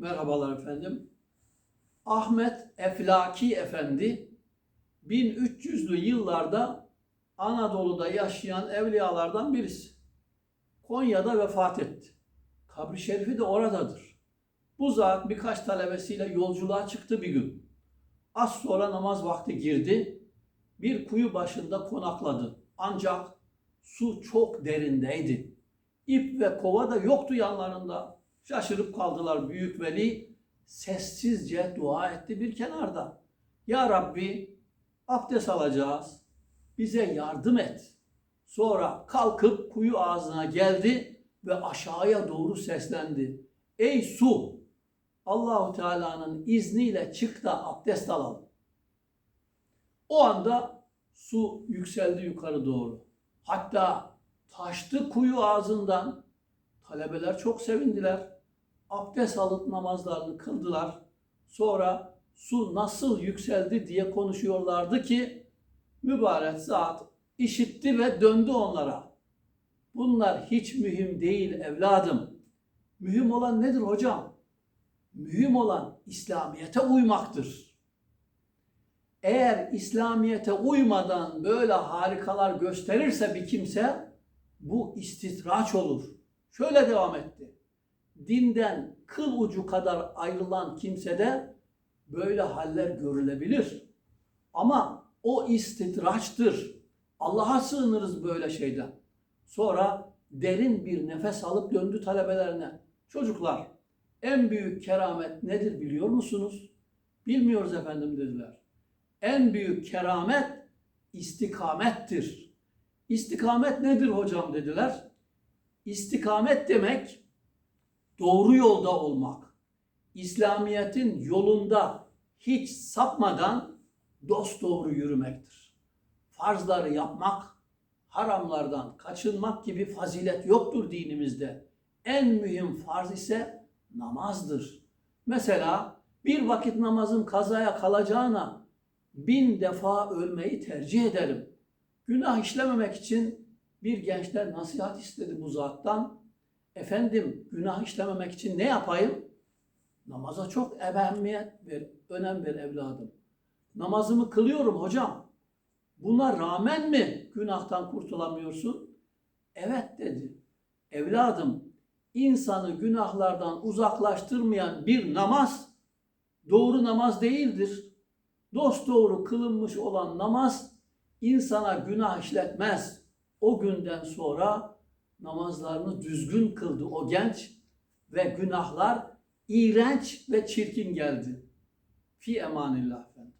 Merhabalar efendim. Ahmet Eflaki Efendi 1300'lü yıllarda Anadolu'da yaşayan evliyalardan birisi. Konya'da vefat etti. Kabri şerifi de oradadır. Bu zat birkaç talebesiyle yolculuğa çıktı bir gün. Az sonra namaz vakti girdi. Bir kuyu başında konakladı. Ancak su çok derindeydi. İp ve kova da yoktu yanlarında. Şaşırıp kaldılar büyük veli. Sessizce dua etti bir kenarda. Ya Rabbi abdest alacağız. Bize yardım et. Sonra kalkıp kuyu ağzına geldi ve aşağıya doğru seslendi. Ey su! Allahu Teala'nın izniyle çık da abdest alalım. O anda su yükseldi yukarı doğru. Hatta taştı kuyu ağzından. Talebeler çok sevindiler. Abdest alıp namazlarını kıldılar. Sonra su nasıl yükseldi diye konuşuyorlardı ki mübarek zat işitti ve döndü onlara. Bunlar hiç mühim değil evladım. Mühim olan nedir hocam? Mühim olan İslamiyete uymaktır. Eğer İslamiyete uymadan böyle harikalar gösterirse bir kimse bu istitraç olur. Şöyle devam etti. Dinden kıl ucu kadar ayrılan kimsede böyle haller görülebilir. Ama o istitraçtır. Allah'a sığınırız böyle şeyden. Sonra derin bir nefes alıp döndü talebelerine. Çocuklar en büyük keramet nedir biliyor musunuz? Bilmiyoruz efendim dediler. En büyük keramet istikamettir. İstikamet nedir hocam dediler. İstikamet demek doğru yolda olmak. İslamiyet'in yolunda hiç sapmadan dost doğru yürümektir. Farzları yapmak, haramlardan kaçınmak gibi fazilet yoktur dinimizde. En mühim farz ise namazdır. Mesela bir vakit namazın kazaya kalacağına bin defa ölmeyi tercih ederim. Günah işlememek için bir gençler nasihat istedi bu zattan. Efendim günah işlememek için ne yapayım? Namaza çok ehemmiyet ver, önem ver evladım. Namazımı kılıyorum hocam. Buna rağmen mi günahtan kurtulamıyorsun? Evet dedi. Evladım, insanı günahlardan uzaklaştırmayan bir namaz doğru namaz değildir. Dost doğru kılınmış olan namaz insana günah işletmez. O günden sonra namazlarını düzgün kıldı o genç ve günahlar iğrenç ve çirkin geldi. Fi emanillah efendim.